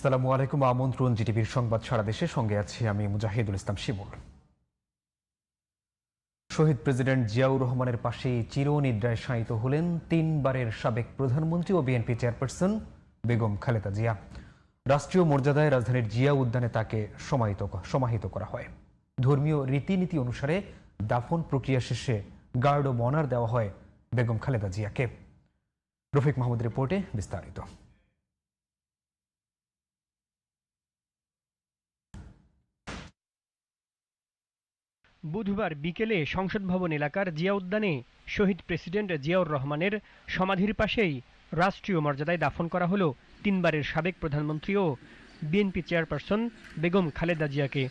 আসসালামু আলাইকুম, আমন্ত্রণ জিটিভির সংবাদ সারা দেশে। সঙ্গে আছি আমি মুজাহিদুল ইসলাম শিমুল। শহীদ প্রেসিডেন্ট জিয়াউর রহমানের পাশে চিরনিদ্রায় শায়িত হলেন তিনবারের সাবেক প্রধানমন্ত্রী ও বিএনপি চেয়ারপারসন বেগম খালেদা জিয়া। রাষ্ট্রীয় মর্যাদায় রাজধানীর জিয়া উদ্যানে তাকে সমাহিত সমাহিত করা হয়। ধর্মীয় রীতিনীতি অনুসারে দাফন প্রক্রিয়া শেষে গার্ড ও মনার দেওয়া হয় বেগম খালেদা জিয়াকে। রফিক মাহমুদ রিপোর্টে বিস্তারিত। বুধবার বিকেলে সংসদ ভবন এলাকার জিয়া উদ্যানে শহীদ প্রেসিডেন্ট জিয়াউর রহমানের সমাধির পাশেই রাষ্ট্রীয় মর্যাদায় দাফন করা হলো তিনবারের সাবেক প্রধানমন্ত্রী ও বিএনপি চেয়ারপারসন বেগম খালেদা জিয়াকে।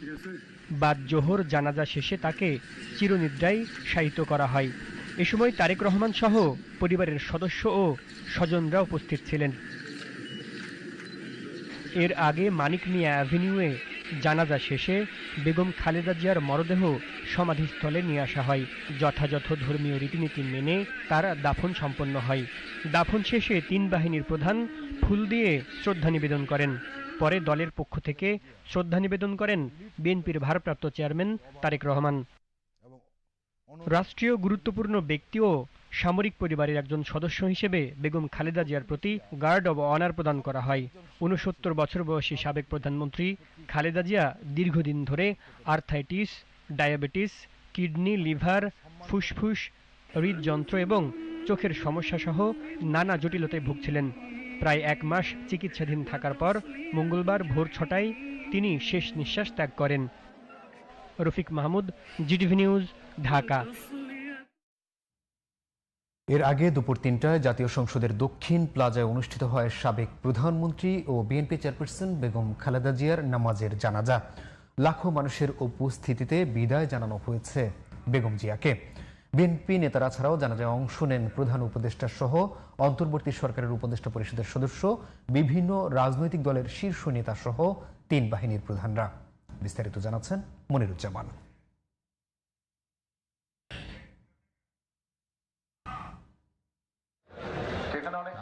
বাদ জোহর জানাজা শেষে তাকে চিরনিদ্রায় শায়িত করা হয়। এ সময় তারেক রহমান সহ পরিবারের সদস্য ও স্বজনরা উপস্থিত ছিলেন। এর আগে মানিক মিয়া অ্যাভিনিউয়ে জানাজা শেষে বেগম খালেদা জিয়ার মরদেহ সমাধিস্থলে নিয়ে আসা হয়। যথাযথ ধর্মীয় রীতিনীতি মেনে তার দাফন সম্পন্ন হয়। দাফন শেষে তিন বাহিনীর প্রধান ফুল দিয়ে শ্রদ্ধা নিবেদন করেন। পরে দলের পক্ষ থেকে শ্রদ্ধা নিবেদন করেন বিএনপির ভারপ্রাপ্ত চেয়ারম্যান তারেক রহমান। রাষ্ট্রীয় গুরুত্বপূর্ণ ব্যক্তি ও সামরিক পরিবারের একজন সদস্য হিসেবে বেগম খালেদা জিয়ার প্রতি গার্ড অব অনার প্রদান করা হয়। উনসত্তর বছর বয়সী সাবেক প্রধানমন্ত্রী খালেদা জিয়া দীর্ঘদিন ধরে আর্থাইটিস, ডায়াবেটিস, কিডনি, লিভার, ফুসফুস, হৃদযন্ত্র এবং চোখের সমস্যা সহ নানা জটিলতায় ভুগছিলেন। প্রায় এক মাস চিকিৎসাধীন থাকার পর মঙ্গলবার ভোর ছটায় তিনি শেষ নিঃশ্বাস ত্যাগ করেন। Rafiq Mahmud, GTV news, Dhaka. এর আগে দুপুর তিনটায় জাতীয় সংসদের দক্ষিণ প্লাজায় অনুষ্ঠিত হয় সাবেক প্রধানমন্ত্রী ও বিএনপি চেয়ারপারসন বেগম খালেদা জিয়ার নামাজের জানাজা। লাখো মানুষের উপস্থিতিতে বিদায় জানানো হয়েছে বেগম জিয়াকে। বিএনপি নেতারা ছাড়াও জানাজায় অংশ নেন প্রধান উপদেষ্টা সহ অন্তর্বর্তী সরকারের উপদেষ্টা পরিষদের সদস্য, বিভিন্ন রাজনৈতিক দলের শীর্ষ নেতা সহ তিন বাহিনীর প্রধানরা। বিস্তারিত জানাচ্ছেন মনিরুজ্জামান।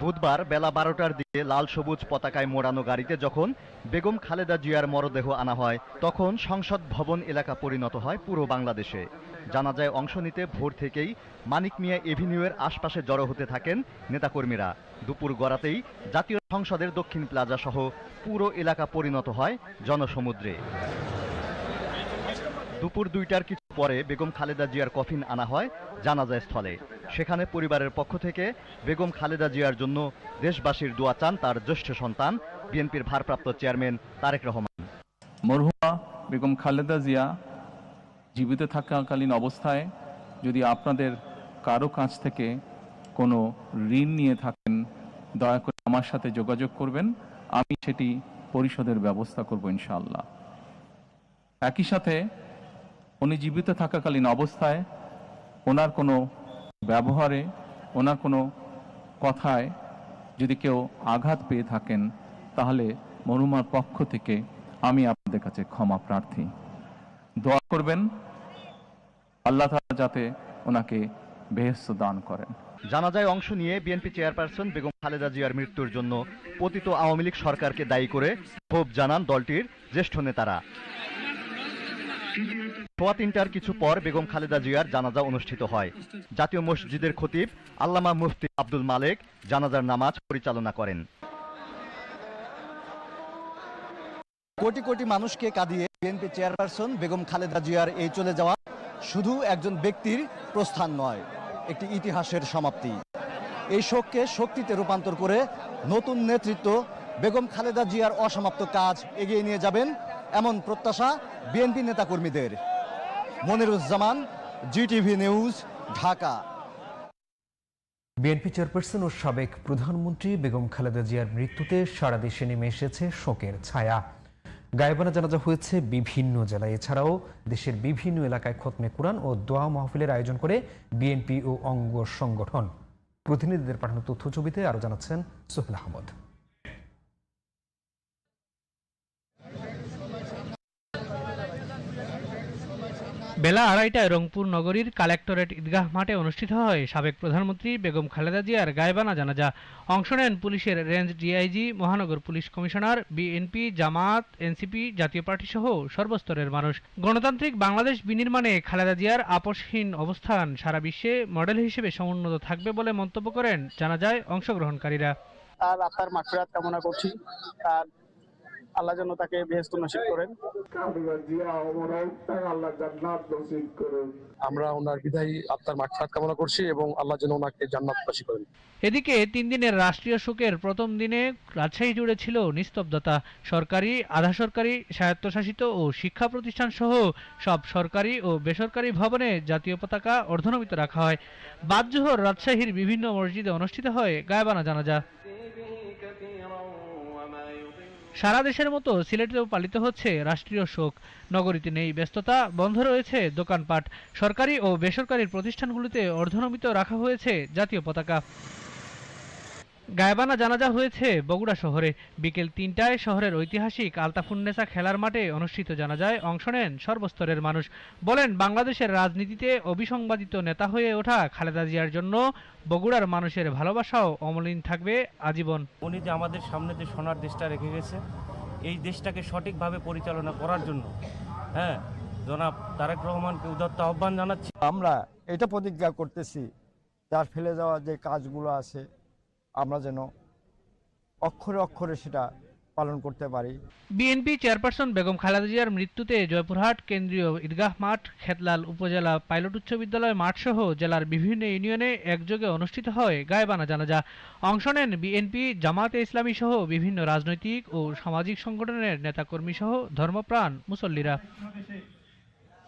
বুধবার বেলা বারোটার দিকে লাল সবুজ পতাকায় মোড়ানো গাড়িতে যখন বেগম খালেদা জিয়ার মরদেহ আনা হয়, তখন সংসদ ভবন এলাকা পরিণত হয় পুরো বাংলাদেশে। জানাজায় অংশ নিতে ভোর থেকেই মানিক মিয়া এভিনিউয়ের আশপাশে জড়ো হতে থাকেন নেতাকর্মীরা। দুপুর গড়াতেই জাতীয় সংসদের দক্ষিণ প্লাজা সহ পুরো এলাকা পরিণত হয় জনসমুদ্রে। দুপুর দুইটার কিছু পরে বেগম খালেদা জিয়ার কফিন আনা হয় জানাজা স্থলে সেখানে পরিবারের পক্ষ থেকে বেগম খালেদা জিয়ার জন্য দেশবাসীর দোয়া চান তার জ্যেষ্ঠ সন্তান, বিএনপির ভারপ্রাপ্ত চেয়ারম্যান তারেক রহমান। মরহুমা, বেগম খালেদা জিয়া জীবিত থাকাকালীন অবস্থায় যদি আপনাদের কারও কাছ থেকে কোনো ঋণ নিয়ে থাকেন, দয়া করে আমার সাথে যোগাযোগ করবেন, আমি সেটি পরিশোধের ব্যবস্থা করব ইনশাআল্লাহ। একই সাথে উনি জীবিত থাকাকালীন অবস্থায় ওনার কোনো ব্যবহারে, ওনার কোনো কথায় যদি কেউ আঘাত পেয়ে থাকেন, তাহলে মরুমার পক্ষ থেকে আমি আপনাদের কাছে ক্ষমা প্রার্থী। দোয়া করবেন, আল্লাহ তাআলা যাতে ওনাকে বেহেস্ত দান করেন। জানাজায় অংশ নিয়ে বিএনপি চেয়ারপারসন বেগম খালেদা জিয়ার মৃত্যুর জন্য পতিত আওয়ামী লীগ সরকারকে দায়ী করে ক্ষোভ জানান দলটির জ্যেষ্ঠ নেতারা। সোয়া তিনটার কিছু পর বেগম খালেদা জিয়ার জানাজা অনুষ্ঠিত হয়। জাতীয় মসজিদের খতিব আল্লামা মুফতি আব্দুল মালেক জানাজার নামাজ পরিচালনা করেন। কোটি কোটি মানুষকে কাঁদিয়ে বিএনপি চেয়ারপারসন বেগম খালেদা জিয়ার এই চলে যাওয়া শুধু একজন ব্যক্তির প্রস্থান নয়, একটি ইতিহাসের সমাপ্তি। এই শোককে শক্তিতে রূপান্তর করে নতুন নেতৃত্ব বেগম খালেদা জিয়ার অসমাপ্ত কাজ এগিয়ে নিয়ে যাবেন এমন প্রত্যাশা বিএনপি নেতাকর্মীদের। Moniruzzaman, GTV news, Dhaka. BNP chairperson ও সাবেক প্রধানমন্ত্রী বেগম খালেদা জিয়ার মৃত্যুতে সারা দেশে নেমে এসেছে শোকের ছায়া। গায়েবানা জানাজা হয়েছে বিভিন্ন জেলায়। এছাড়াও দেশের বিভিন্ন এলাকায় খতমে কোরআন ও দোয়া মাহফিলের আয়োজন করে বিএনপি ও অঙ্গ সংগঠন। প্রতিনিধিদের পাঠানো তথ্য ছবিতে আরও জানাচ্ছেন সোহেল আহমদ। বেলা আড়াইটায় রংপুর নগরীর কালেক্টরেট ঈদগাহ মাঠে অনুষ্ঠিত হয়। সাবেক প্রধানমন্ত্রী বেগম খালেদা জিয়ার গায়বানা জানাজা। অংশ নেন পুলিশের রেঞ্জ ডিআইজি, মহানগর police commissioner, BNP, Jamaat, NCP Jatiya Party সহ সর্বস্তরের মানুষ। গণতান্ত্রিক বাংলাদেশ বিনির্মাণে খালেদা জিয়ার আপসহীন অবস্থান সারা বিশ্বে মডেল হিসেবে সমুন্নত থাকবে বলে মন্তব্য করেন। জানাজায় অংশগ্রহণকারীরা। তার কামনা করছি। তার আল্লাহ যেন তাকে বেহেস্ত নসিব করেন। আমরা ওনার বিদায়ী আত্মার মাগফিরাত কামনা করছি এবং আল্লাহ যেন ওনাকে জান্নাত জান্নাতবাসী করেন। এদিকে তিন দিনের রাষ্ট্রীয় শোকের প্রথম দিনে রাজশাহী জুড়ে ছিল নিস্তব্ধতা। সরকারি আধা সরকারি স্বায়ত্তশাসিত ও শিক্ষা প্রতিষ্ঠান সহ সব সরকারি ও বেসরকারি ভবনে জাতীয় পতাকা অর্ধনমিত রাখা হয়। বাদজোহর রাজশাহীর বিভিন্ন মসজিদে অনুষ্ঠিত হয় গায়বানা জানাজা। সারা দেশের মতো সিলেটেও পালিত হচ্ছে রাষ্ট্রীয় শোক। নগরীতে নেই ব্যস্ততা, বন্ধ রয়েছে দোকানপাট। সরকারি ও বেসরকারি প্রতিষ্ঠানগুলিতে অর্ধনমিত রাখা হয়েছে জাতীয় পতাকা। গায়বানা জানাজা হয়েছে বগুড়া শহরে। বিকেল তিনটায় শহরের ঐতিহাসিক আলতাফুন্নেসা খেলার মাঠে অনুষ্ঠিত জানাজায় অংশ নেন সর্বস্তরের মানুষ। বলেন বাংলাদেশের রাজনীতিতে অবিসংবাদিত নেতা হয়ে ওঠা খালেদা জিয়ার জন্য বগুড়ার মানুষের ভালোবাসাও অমলিন থাকবে আজীবন। উনি যে আমাদের সামনে যে সোনার দেশটা রেখে গেছে এই দেশটাকে সঠিকভাবে পরিচালনা করার জন্য। হ্যাঁ জনাব তারেক রহমানকে উদাত্ত আহ্বান জানাচ্ছি। আমরা এটা প্রতিজ্ঞা করতেছি তার ফেলে যাওয়া যে কাজগুলো আছে আমরা যেন অক্ষরে অক্ষরে সেটা পালন করতে পারি। বিএনপি চেয়ারপারসন বেগম খালেদা জিয়ার মৃত্যুতে জয়পুরহাট কেন্দ্রীয় ঈদগাহ মাঠ, খেতলাল উপজেলা পাইলট উচ্চ বিদ্যালয় মাঠ সহ জেলার বিভিন্ন ইউনিয়নে একযোগে অনুষ্ঠিত হয় গায়বানা জানাজা। অংশ নেন বিএনপি জামাতে ইসলামী সহ বিভিন্ন রাজনৈতিক ও সামাজিক সংগঠনের নেতাকর্মী সহ ধর্মপ্রাণ মুসল্লিরা।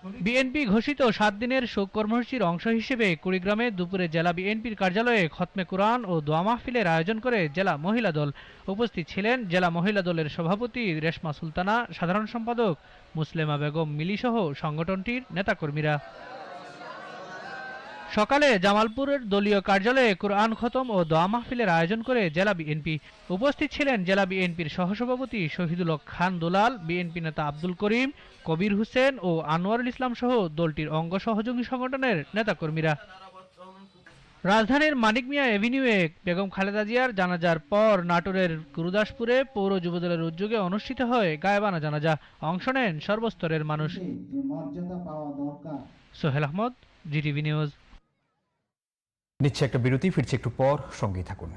বিএনপি ঘোষিত সাত দিনের শোক কর্মসূচির অংশ হিসেবে কুড়িগ্রামে দুপুরে জেলা বিএনপির কার্যালয়ে খতমে কোরআন ও দোয়া মাহফিলের আয়োজন করে জেলা মহিলা দল উপস্থিত ছিলেন জেলা মহিলা দলের সভাপতি রেশমা সুলতানা, সাধারণ সম্পাদক মুসলেমা বেগম মিলিসহ সংগঠনটির নেতাকর্মীরা। সকালে জামালপুরের দলীয় কার্যালয়ে কুরআন খতম ও দোয়া মাহফিলের আয়োজন করে জেলা বিএনপি। উপস্থিত ছিলেন জেলা বিএনপির সহসভাপতি শহীদুল হক খান দুলাল বিএনপি নেতা আব্দুল করিম কবির হোসেন ও আনোয়ারুল ইসলাম সহ দলটির অঙ্গ সহযোগী সংগঠনের নেতাকর্মীরা। রাজধানীর মানিক মিয়া এভিনিউয়ে বেগম খালেদা জিয়ার জানাজার পর নাটোরের গুরুদাসপুরে পৌর যুবদলের উদ্যোগে অনুষ্ঠিত হয় গায়বানা জানাজা। অংশ নেন সর্বস্তরের মানুষ। Sohel Ahmed GTV news. নিচ্ছে একটা বিরতি ফিরছে একটু পর সঙ্গেই থাকুন।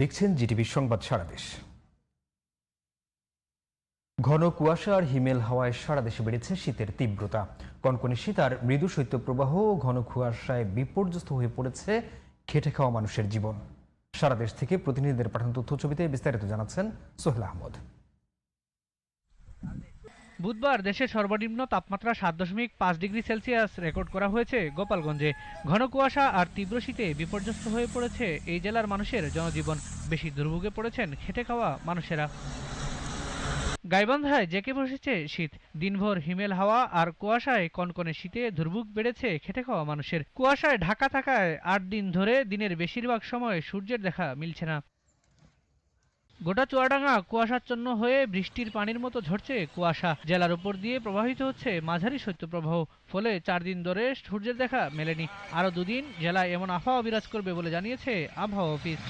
দেখছেন জিটিভির সংবাদ সারা দেশ। ঘন কুয়াশা আর হিমেল হাওয়ায় সারা দেশে বেড়েছে শীতের তীব্রতা। কনকনে শীত আর মৃদু শৈত্যপ্রবাহ ঘন কুয়াশায় বিপর্যস্ত হয়ে পড়েছে খেটে খাওয়া মানুষের জীবন। সারা দেশ থেকে প্রতিনিধিদের পাঠানো তথ্য ছবিতে বিস্তারিত জানাচ্ছেন সোহেল আহমদ। বুধবার দেশের সর্বনিম্ন তাপমাত্রা সাত দশমিক পাঁচ ডিগ্রি সেলসিয়াস রেকর্ড করা হয়েছে গোপালগঞ্জে। ঘন কুয়াশা আর তীব্র শীতে বিপর্যস্ত হয়ে পড়েছে এই জেলার মানুষের জনজীবন। বেশি দুর্ভোগে পড়েছেন খেটে খাওয়া মানুষেরা। গাইবান্ধায় জেকে বসেছে শীত। দিনভর হিমেল হাওয়া আর কুয়াশায় কনকনে শীতে দুর্ভোগ বেড়েছে খেটে খাওয়া মানুষের। কুয়াশায় ঢাকা থাকায় আট দিন ধরে দিনের বেশিরভাগ সময় সূর্যের দেখা মিলছে না। গোটা চুয়াডাঙ্গা কুয়াশাচ্ছন্ন হয়ে বৃষ্টির পানির মতো ঝরছে কুয়াশা। জেলার উপর দিয়ে প্রবাহিত হচ্ছে মাঝারি শৈত্যপ্রবাহ। ফলে চার দিন ধরে সূর্যের দেখা মেলেনি। আরও দুদিন জেলায় এমন আবহাওয়া বিরাজ করবে বলে জানিয়েছে আবহাওয়া অফিস।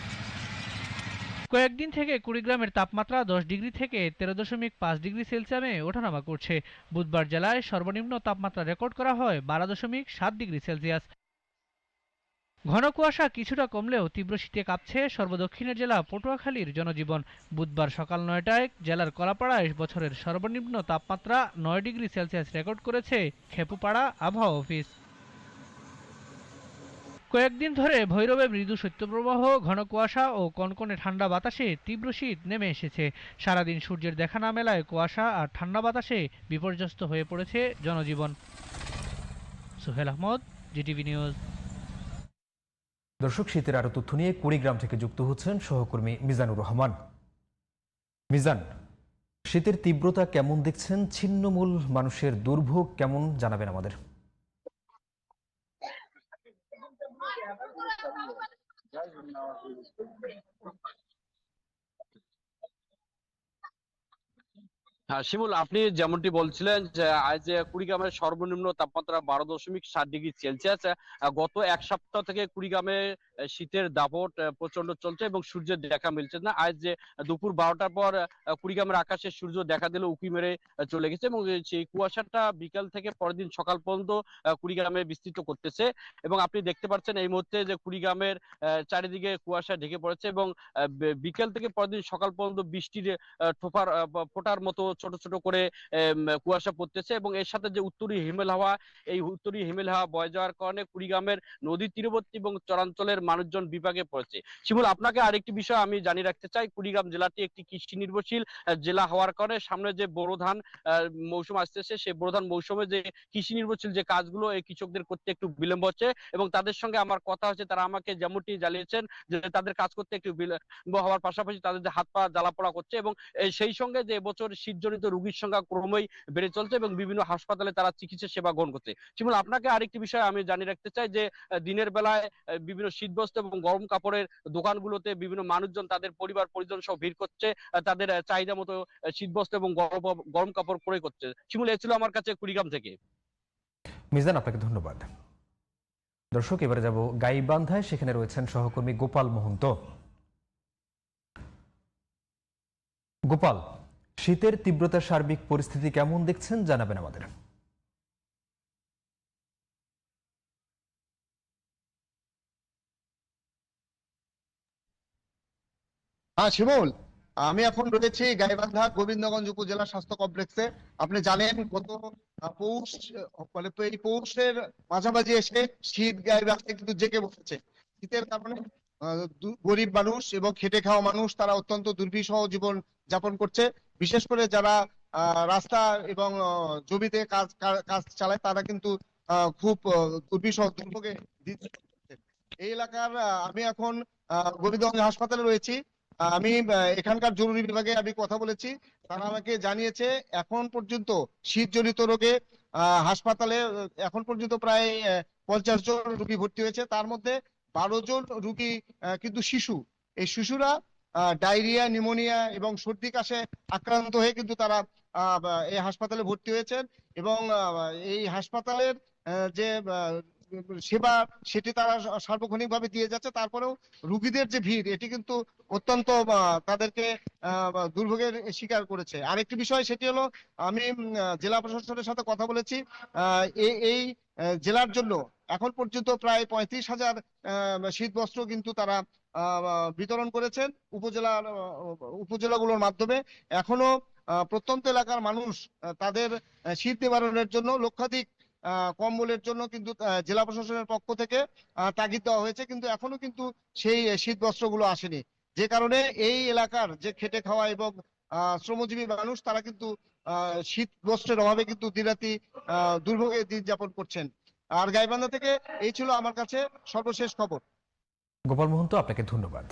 কয়েকদিন থেকে কুড়িগ্রামের তাপমাত্রা দশ ডিগ্রি থেকে তেরো দশমিক পাঁচ ডিগ্রি সেলসিয়ামে ওঠানামা করছে। বুধবার জেলায় সর্বনিম্ন তাপমাত্রা রেকর্ড করা হয় বারো দশমিক সাত ডিগ্রি সেলসিয়াস। ঘন কুয়াশা কিছুটা কমলেও তীব্র শীতে কাঁপছে সর্বদক্ষিণের জেলা পটুয়াখালীর জনজীবন। বুধবার সকাল নয়টায় জেলার কলাপাড়ায় বছরের সর্বনিম্ন তাপমাত্রা নয় ডিগ্রি সেলসিয়াস রেকর্ড করেছে খেপুপাড়া আবহাওয়া অফিস। কয়েকদিন ধরে ভৈরবে মৃদু শৈত্যপ্রবাহ, ঘন কুয়াশা ও কনকনে ঠান্ডা বাতাসে তীব্র শীত নেমে এসেছে। সারাদিন সূর্যের দেখা না মেলায় কুয়াশা আর ঠান্ডা বাতাসে বিপর্যস্ত হয়ে পড়েছে জনজীবন। Sohel Ahmed, GTV news. দর্শক, শীতের আরও তথ্য নিয়ে কুড়িগ্রাম থেকে যুক্ত হচ্ছেন সহকর্মী মিজানুর রহমান। মিজান, শীতের তীব্রতা কেমন দেখছেন? ছিন্নমূল মানুষের দুর্ভোগ কেমন জানাবেন আমাদের? হ্যাঁ শিমুল, আপনি যেমনটি বলছিলেন যে, আজ কুড়িগ্রামের সর্বনিম্ন তাপমাত্রা বারো দশমিক সাত ডিগ্রি সেলসিয়াস গত এক সপ্তাহ থেকে কুড়িগ্রামে শীতের দাপট প্রচণ্ড চলছে এবং সূর্যের দেখা মিলছে না। আজ যে দুপুর বারোটার পর কুড়িগ্রামের আকাশে সূর্য দেখা দিল, উঁকি মেরে চলে গেছে এবং সেই কুয়াশাটা বিকাল থেকে পরের দিন সকাল পর্যন্ত কুড়িগ্রামে বিস্তৃত করতেছে। এবং আপনি দেখতে পাচ্ছেন এই মুহূর্তে যে কুড়িগ্রামের চারিদিকে কুয়াশা ঢেকে পড়েছে এবং বিকেল থেকে পরের দিন সকাল পর্যন্ত বৃষ্টির ঠোপার ফোঁটার মতো ছোট ছোট করে কুয়াশা পড়তেছে এবং এর সাথে যে উত্তরী হিমেল হাওয়া, এই উত্তরী হিমেল হাওয়া বয়ে যাওয়ার কারণে কুড়িগ্রামের নদী তীরবর্তী এবং চরাঞ্চলের মানুষজন বিভাগে পড়েছে। শিমুল, আপনাকে আরেকটি বিষয় আমি জানিয়ে রাখতে চাই। কুড়িগ্রাম জেলাটি একটি কৃষি নির্ভরশীল জেলা হওয়ার কারণে সামনে যে বোরো ধান মৌসুম আসতেছে, সেই বোরো ধান মৌসুমে যে কৃষি নির্ভরশীল যে কাজগুলো, এই কৃষকদের করতে একটু বিলম্ব হচ্ছে এবং তাদের সঙ্গে আমার কথা হচ্ছে, তারা আমাকে যেমনটি জানিয়েছেন যে তাদের কাজ করতে একটু বিলম্ব হওয়ার পাশাপাশি তাদের যে হাত পা জ্বালা পোড়া করছে এবং সেই সঙ্গে যে এবছর শীতজনিত রোগীর সংখ্যা ক্রমেই বেড়ে চলছে এবং বিভিন্ন হাসপাতালে তারা চিকিৎসা সেবা গ্রহণ করছে। শিমুল, আপনাকে আরেকটি বিষয় আমি জানিয়ে রাখতে চাই যে দিনের বেলায় বিভিন্ন বিভিন্ন শীতবস্ত্র এবং গরম কাপড়ের দোকানগুলোতে বিভিন্ন মানুষজন, তাদের পরিবার পরিজন সহ ভিড় করছে তাদের চাহিদা মতো শীতবস্ত্র এবং গরম কাপড় ক্রয় করছে। শিমুল, এ ছিল আমার কাছে কুড়িগ্রাম থেকে। মিজান, আপনাকে ধন্যবাদ। দর্শক, এবারে যাব গাইবান্ধায়। সেখানে রয়েছেন সহকর্মী গোপাল মহন্ত। গোপাল, শীতের তীব্রতার সার্বিক পরিস্থিতি কেমন দেখছেন? জানাবেন আমাদের। হ্যাঁ শিমুল, আমি এখন রয়েছি গাইবান্ধা গোবিন্দগঞ্জ উপজেলা স্বাস্থ্য কমপ্লেক্সে। আপনি জানেন গত পৌষ মানে এই পৌষের মাঝামাঝি এসে শীত গাইবান্ধা কিন্তু জেঁকে বসেছে। শীতের কারণে গরিব মানুষ এবং খেটে খাওয়া মানুষ তারা অত্যন্ত দুর্বিষহ জীবন যাপন করছে। বিশেষ করে যারা রাস্তা এবং জমিতে কাজ কাজ চালায় তারা কিন্তু খুব দুর্বিষহ দুর্ভোগে দিন কাটাচ্ছে। এই এলাকার আমি এখন গোবিন্দগঞ্জ হাসপাতালে রয়েছি। আমি এখানকার জরুরি বিভাগে আমি কথা বলেছি। তারা আমাকে জানিয়েছে, এখন পর্যন্ত শীতজনিত রোগে হাসপাতালে এখন পর্যন্ত প্রায় পঞ্চাশ জন রুগী ভর্তি হয়েছে। তার মধ্যে বারো জন রুগী কিন্তু শিশু। এই শিশুরা ডায়রিয়া, নিউমোনিয়া এবং সর্দি কাশে আক্রান্ত হয়ে কিন্তু তারা এই হাসপাতালে ভর্তি হয়েছেন এবং এই হাসপাতালের যে সেবা সেটি তারা সার্বক্ষণিকভাবে দিয়ে যাচ্ছে। তারপরেও রুগীদের যে ভিড়, এটি কিন্তু অত্যন্ত তাদেরকে দুর্ভোগের শিকার করেছে। আরেকটি বিষয় সেটি হলো, আমি জেলা প্রশাসনের সাথে কথা বলেছি। এই জেলার জন্য এখন পর্যন্ত প্রায় পঁয়ত্রিশ হাজার শীত বস্ত্র কিন্তু তারা বিতরণ করেছেন উপজেলার উপজেলাগুলোর মাধ্যমে। এখনও প্রত্যন্ত এলাকার মানুষ তাদের শীত নিবারণের জন্য লক্ষাধিক কম্বলের জন্য কিন্তু জেলা প্রশাসনের পক্ষ থেকে তাগিদ দেওয়া হয়েছে। কিন্তু এখনও কিন্তু সেই শীত বস্ত্রগুলো আসেনি। যে কারণে এই এলাকার যে খেটে খাওয়া এবং শ্রমজীবী মানুষ, তারা কিন্তু শীত বস্ত্রের অভাবে কিন্তু দিনরাতি দুর্ভোগে দিন যাপন করছেন। আর গাইবান্ধা থেকে এই ছিল আমার কাছে সর্বশেষ খবর। গোপাল মহন্ত, আপনাকে ধন্যবাদ।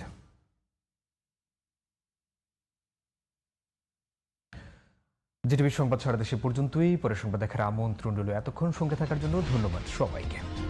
জিটিভি সংবাদ সারা দেশে পর্যন্তই। পরে সংবাদ দেখার আমন্ত্রণ রইল এতক্ষণ। সঙ্গে থাকার জন্য ধন্যবাদ সবাইকে।